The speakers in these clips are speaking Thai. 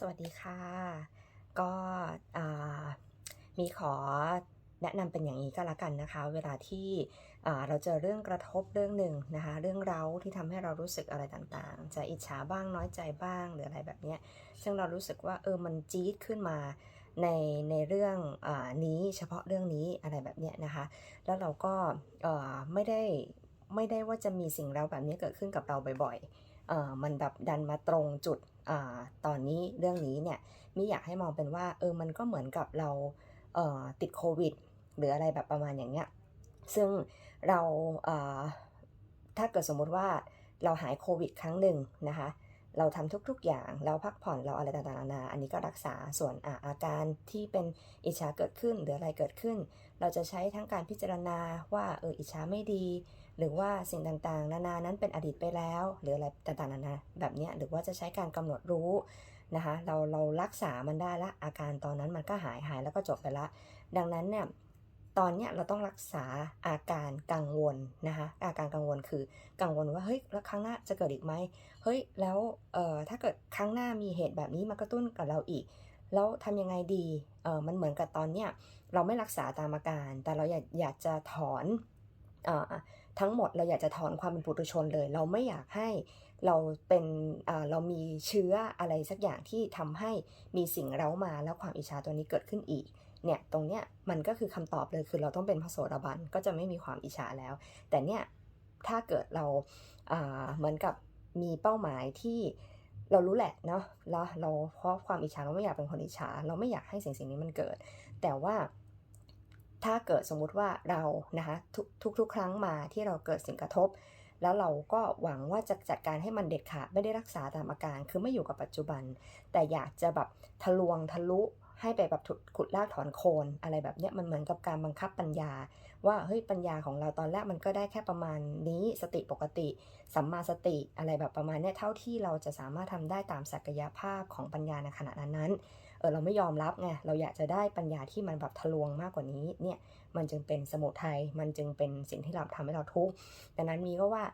สวัสดีค่ะ ก็มีขอแนะนำเป็นอย่างนี้ก็แล้วกันนะคะ เวลาที่เราเจอเรื่องกระทบเรื่องหนึ่งนะคะ เรื่องเร้าที่ทำให้เรารู้สึกอะไรต่างๆ จะอิจฉาบ้างน้อยใจบ้างหรืออะไรแบบนี้ซึ่งเรารู้สึกว่าเออมันจี๊ดขึ้นมาในในเรื่องอนี้เฉพาะเรื่องนี้อะไรแบบนี้นะคะ แล้วเราก็ไม่ได้ไม่ได้ว่าจะมีสิ่งเร้าแบบนี้เกิดขึ้นกับเราบ่อยๆมันแบบดันมาตรงจุด อตอนนี้เรื่องนี้เนี่ยมิอยากให้มองเป็นว่าเออมันก็เหมือนกับเราเติดโควิด หรืออะไรแบบประมาณอย่างเงี้ยซึ่งเราเถ้าเกิดสมมุติว่าเราหายโควิดครั้งหนึ่งนะคะ เราทำทุก ๆ อย่าง เราพักผ่อนเราอะไรต่างๆนานาอันนี้ก็รักษาส่วนอาอาการที่เป็นอิจฉาเกิดขึ้นหรืออะไรเกิดขึ้น เราจะใช้ทั้งการพิจารณาว่าเอออิจฉาไม่ดี หรือว่าสิ่งต่างๆ นานานั้นเป็นอดีตไปแล้ว หรืออะไรต่างๆนานาแบบนี้หรือว่าจะใช้การกำหนดรู้นะคะเราเรารักษามันได้ละอาการตอนนั้นมันก็หายหายแล้วก็จบไปละ ดังนั้นเนี่ย ตอนเนี้ยเราต้องรักษาอาการกังวลนะคะอาการกังวลคือกังวลว่าเฮ้ยแล้วครั้งหน้าจะเกิดอีกไหมเฮ้ยแล้วเอ่อถ้าเกิดครั้งหน้ามีเหตุแบบนี้มากระตุ้นกับเราอีก แล้วทำยังไงดีเออมันเหมือนกับตอนเนี้ยเราไม่รักษาตามอาการ แต่เราอยากอยากจะถอนเอ่อ ทั้งหมดเราอยากจะถอนความเป็นปุถุชนเลย เราไม่อยากให้เราเป็นเรามีเชื้ออะไรสักอย่างที่ทำให้มีสิ่งเร้ามาแล้วความอิจฉาตัวนี้เกิดขึ้นอีกเนี่ยตรงเนี้ยมันก็คือคำตอบเลยคือเราต้องเป็นพระโสดาบันก็จะไม่มีความอิจฉาแล้ว แต่เนี่ยถ้าเกิดเราอ่าเหมือนกับมีเป้าหมายที่เรารู้แหละเนาะแล้วเราเพราะความอิจฉาเราไม่อยากเป็นคนอิจฉา เราไม่อยากให้สิ่งสิ่งนี้มันเกิด แต่ว่า ถ้าเกิดสมมุติว่าเรานะคะทุกทุกครั้งมาที่เราเกิดสิ่งกระทบ แล้วเราก็หวังว่าจะจัดการให้มันเด็ดขาดไม่ได้รักษาตามอาการ คือไม่อยู่กับปัจจุบัน แต่อยากจะแบบทะลวงทะลุให้ไปแบบขุดลากถอนโคนอะไรแบบเนี้ยมันเหมือนกับการบังคับปัญญา ว่าเฮ้ยปัญญาของเราตอนแรกมันก็ได้แค่ประมาณนี้สติปกติสัมมาสติอะไรแบบประมาณเนี้ยเท่าที่เราจะสามารถทำได้ตามศักยภาพของปัญญาในขณะนั้นๆ เออเราไม่ยอมรับไงเราอยากจะได้ปัญญาที่มันแบบทะลวงมากกว่านี้เนี่ยมันจึงเป็นสมุทัยมันจึงเป็นสิ่งที่เราทำให้เราทุกข์ดังนั้นมีก็ว่า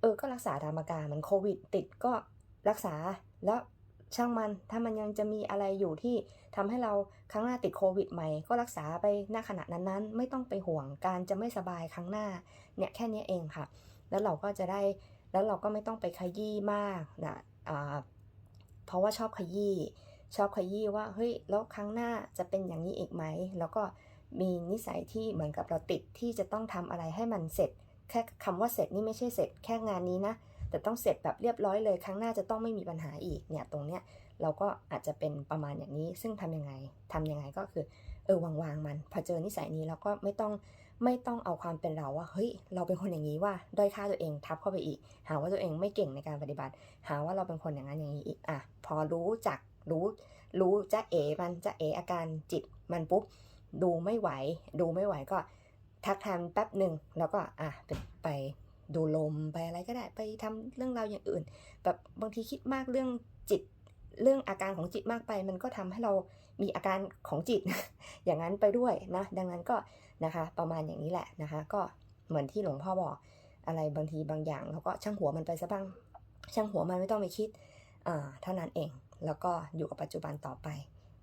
เออก็รักษาตามอาการมันโควิดติดก็รักษาแล้วช่างมันถ้ามันยังจะมีอะไรอยู่ที่ทำให้เราครั้งหน้าติดโควิดใหม่ ก็รักษาไปณขณะนั้นๆ ไม่ต้องไปห่วงการจะไม่สบายครั้งหน้าเนี่ยแค่นี้เองค่ะ แล้วเราก็จะได้แล้วเราก็ไม่ต้องไปขยี้มากนะอ่าเพราะว่าชอบขยี้ ชอบขยี้ว่าเฮ้ยแล้วครั้งหน้าจะเป็นอย่างนี้อีกไหม แล้วก็มีนิสัยที่เหมือนกับเราติดที่จะต้องทำอะไรให้มันเสร็จ แค่คำว่าเสร็จนี่ไม่ใช่เสร็จแค่งานนี้นะ แต่ต้องเสร็จแบบเรียบร้อยเลย ครั้งหน้าจะต้องไม่มีปัญหาอีกเนี่ยตรงเนี้ยเราก็อาจจะเป็นประมาณอย่างนี้ ซึ่งทำยังไงทำยังไงก็คือเออวางวางมันพอเจอนิสัยนี้เราก็ไม่ต้องไม่ต้องเอาความเป็นเราว่าเฮ้ยเราเป็นคนอย่างนี้ว่าด้อยค่าตัวเองทับเข้าไปอีก หาว่าตัวเองไม่เก่งในการปฏิบัติ หาว่าเราเป็นคนอย่างนั้นอย่างนี้อีกอะพอรู้จัก รู้รู้จะเอมันจะเออาการจิตมันปุ๊บดูไม่ไหว ดูไม่ไหวก็ทักทามแป๊บหนึ่งแล้วก็อะไปไปดูลมไปอะไรก็ได้ไปทำเรื่องราวอย่างอื่น แบบบางทีคิดมากเรื่องจิตเรื่องอาการของจิตมากไป มันก็ทำให้เรามีอาการของจิต อย่างนั้นไปด้วยนะดังนั้นก็นะคะประมาณอย่างนี้แหละนะคะ ก็เหมือนที่หลวงพ่อบอกอะไรบางทีบางอย่างเราก็ช่างหัวมันไปซะบ้าง ช่างหัวมันไม่ต้องไปคิดอ่าเท่านั้นเอง แล้วก็อยู่กับปัจจุบันต่อไป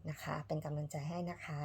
นะคะ เป็นกำลังใจให้นะคะ